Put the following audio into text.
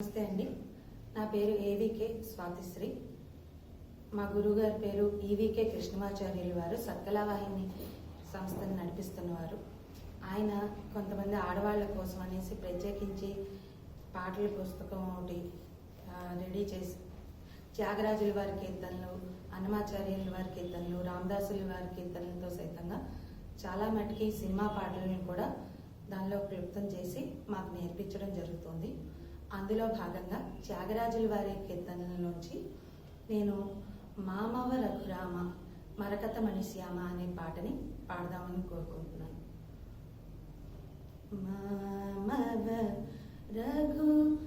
నమస్తే అండి. నా పేరు ఏవికే స్వాతిశ్రీ. మా గురువుగారి పేరు ఈవికే కృష్ణమాచార్యులు వారు. సత్కళావాహిని సంస్థను నడిపిస్తున్నవారు. ఆయన కొంతమంది ఆడవాళ్ళ కోసం అనేసి ప్రత్యేకించి పాటల పుస్తకం ఒకటి రెడీ చేసి త్యాగరాజుల వారి కీర్తనలు అన్నమాచార్యుల వారి కీర్తనలు రామదాసుల వారి కీర్తనలతో సైతంగా చాలా మటుకి సినిమా పాటలను కూడా దానిలో క్లుప్తం చేసి మాకు నేర్పించడం జరుగుతుంది. అందులో భాగంగా త్యాగరాజుల వారి కీర్తనల నుంచి నేను మామవ రఘురామ మరకత మణిశ్యామ అనే పాటని పాడదామని కోరుకుంటున్నాను. మామవ రఘు